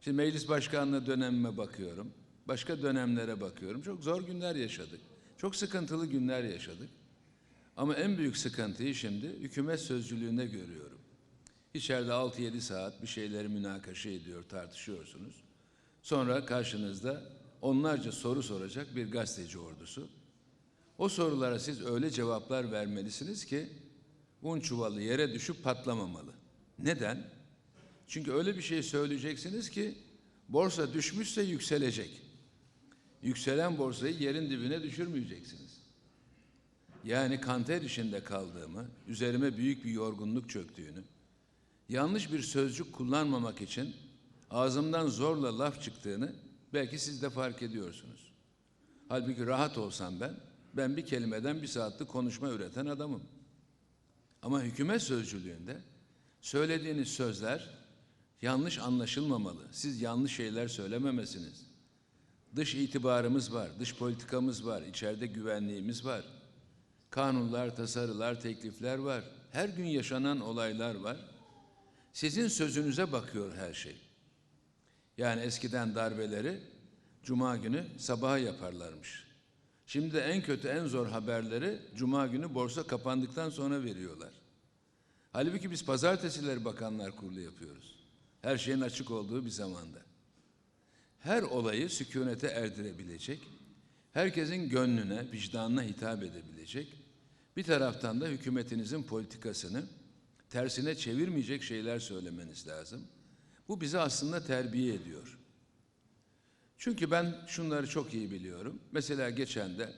Şimdi meclis başkanlığı dönemime bakıyorum. Başka dönemlere bakıyorum. Çok zor günler yaşadık. Çok sıkıntılı günler yaşadık. Ama en büyük sıkıntıyı şimdi hükümet sözcülüğünde görüyorum. İçeride 6-7 saat bir şeyleri münakaşa ediyor, tartışıyorsunuz. Sonra karşınızda onlarca soru soracak bir gazeteci ordusu. O sorulara siz öyle cevaplar vermelisiniz ki un çuvalı yere düşüp patlamamalı. Neden? Çünkü öyle bir şey söyleyeceksiniz ki borsa düşmüşse yükselecek. Yükselen borsayı yerin dibine düşürmeyeceksiniz. Yani kanter içinde kaldığımı, üzerime büyük bir yorgunluk çöktüğünü, yanlış bir sözcük kullanmamak için ağzımdan zorla laf çıktığını belki siz de fark ediyorsunuz. Halbuki rahat olsam ben, ben bir kelimeden bir saatlik konuşma üreten adamım. Ama hükümet sözcülüğünde söylediğiniz sözler yanlış anlaşılmamalı. Siz yanlış şeyler söylememesiniz. Dış itibarımız var, dış politikamız var, içeride güvenliğimiz var. Kanunlar, tasarılar, teklifler var. Her gün yaşanan olaylar var. Sizin sözünüze bakıyor her şey. Yani eskiden darbeleri cuma günü sabaha yaparlarmış. Şimdi de en kötü en zor haberleri cuma günü borsa kapandıktan sonra veriyorlar. Halbuki biz pazartesileri bakanlar kurulu yapıyoruz. Her şeyin açık olduğu bir zamanda. Her olayı sükunete erdirebilecek, herkesin gönlüne, vicdanına hitap edebilecek, bir taraftan da hükümetinizin politikasını tersine çevirmeyecek şeyler söylemeniz lazım. Bu bizi aslında terbiye ediyor. Çünkü ben şunları çok iyi biliyorum. Mesela geçen de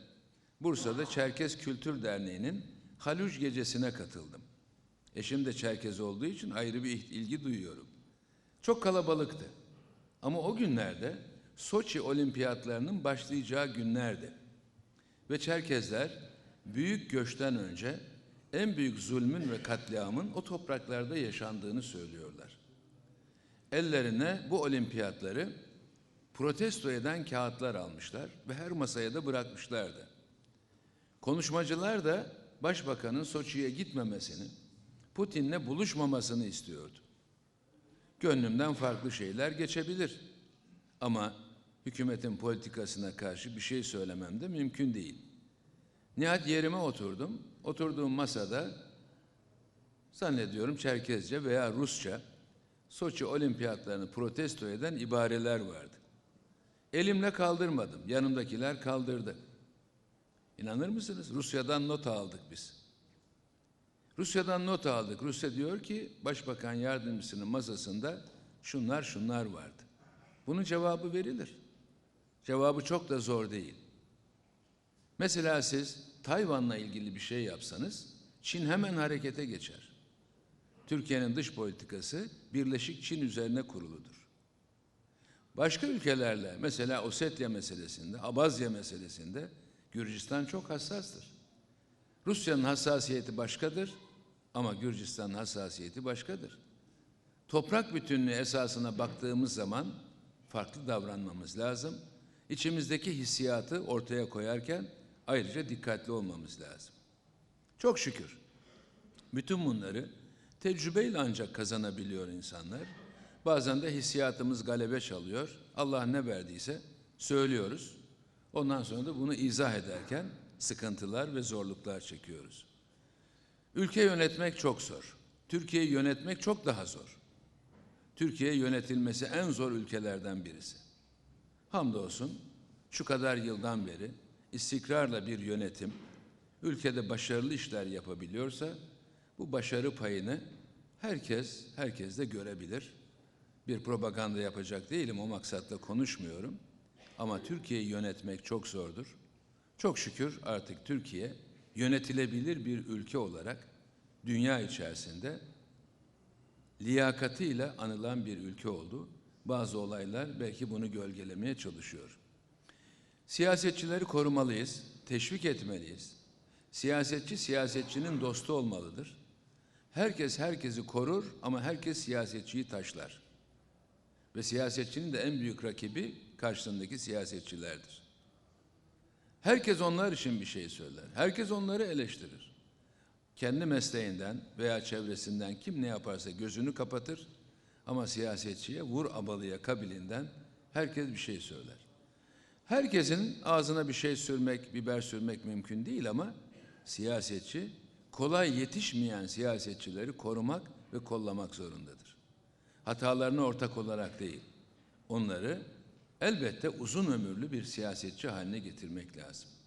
Bursa'da Çerkez Kültür Derneği'nin Haluc Gecesi'ne katıldım. Eşim de Çerkez olduğu için ayrı bir ilgi duyuyorum. Çok kalabalıktı. Ama o günlerde Soçi olimpiyatlarının başlayacağı günlerdi. Ve Çerkezler büyük göçten önce en büyük zulmün ve katliamın o topraklarda yaşandığını söylüyorlar. Ellerine bu olimpiyatları protesto eden kağıtlar almışlar ve her masaya da bırakmışlardı. Konuşmacılar da başbakanın Soçi'ye gitmemesini, Putin'le buluşmamasını istiyordu. Gönlümden farklı şeyler geçebilir. Ama hükümetin politikasına karşı bir şey söylemem de mümkün değil. Nihayet yerime oturdum. Oturduğum masada zannediyorum Çerkezce veya Rusça Soçi olimpiyatlarını protesto eden ibareler vardı. Elimle kaldırmadım. Yanımdakiler kaldırdı. İnanır mısınız? Rusya'dan not aldık biz. Rusya'dan not aldık. Rusya diyor ki Başbakan Yardımcısının masasında şunlar şunlar vardı. Bunun cevabı verilir. Cevabı çok da zor değil. Mesela siz Tayvan'la ilgili bir şey yapsanız Çin hemen harekete geçer. Türkiye'nin dış politikası Birleşik Çin üzerine kuruludur. Başka ülkelerle mesela Ossetya meselesinde, Abazya meselesinde Gürcistan çok hassastır. Rusya'nın hassasiyeti başkadır ama Gürcistan'ın hassasiyeti başkadır. Toprak bütünlüğü esasına baktığımız zaman farklı davranmamız lazım. İçimizdeki hissiyatı ortaya koyarken ayrıca dikkatli olmamız lazım. Çok şükür bütün bunları tecrübeyle ancak kazanabiliyor insanlar. Bazen de hissiyatımız galebe çalıyor. Allah ne verdiyse söylüyoruz. Ondan sonra da bunu izah ederken sıkıntılar ve zorluklar çekiyoruz. Ülke yönetmek çok zor. Türkiye'yi yönetmek çok daha zor. Türkiye yönetilmesi en zor ülkelerden birisi. Hamdolsun şu kadar yıldan beri istikrarla bir yönetim ülkede başarılı işler yapabiliyorsa bu başarı payını herkes herkes de görebilir. Bir propaganda yapacak değilim o maksatla konuşmuyorum. Ama Türkiye'yi yönetmek çok zordur. Çok şükür artık Türkiye yönetilebilir bir ülke olarak dünya içerisinde liyakatiyle anılan bir ülke oldu. Bazı olaylar belki bunu gölgelemeye çalışıyor. Siyasetçileri korumalıyız, teşvik etmeliyiz. Siyasetçi siyasetçinin dostu olmalıdır. Herkes herkesi korur ama herkes siyasetçiyi taşlar. Ve siyasetçinin de en büyük rakibi karşısındaki siyasetçilerdir. Herkes onlar için bir şey söyler. Herkes onları eleştirir. Kendi mesleğinden veya çevresinden kim ne yaparsa gözünü kapatır Ama siyasetçiye vur abalıya kabilinden herkes bir şey söyler. Herkesin ağzına bir şey sürmek, biber sürmek mümkün değil ama siyasetçi kolay yetişmeyen siyasetçileri korumak ve kollamak zorundadır. Hatalarına ortak olarak değil, onları elbette uzun ömürlü bir siyasetçi haline getirmek lazım.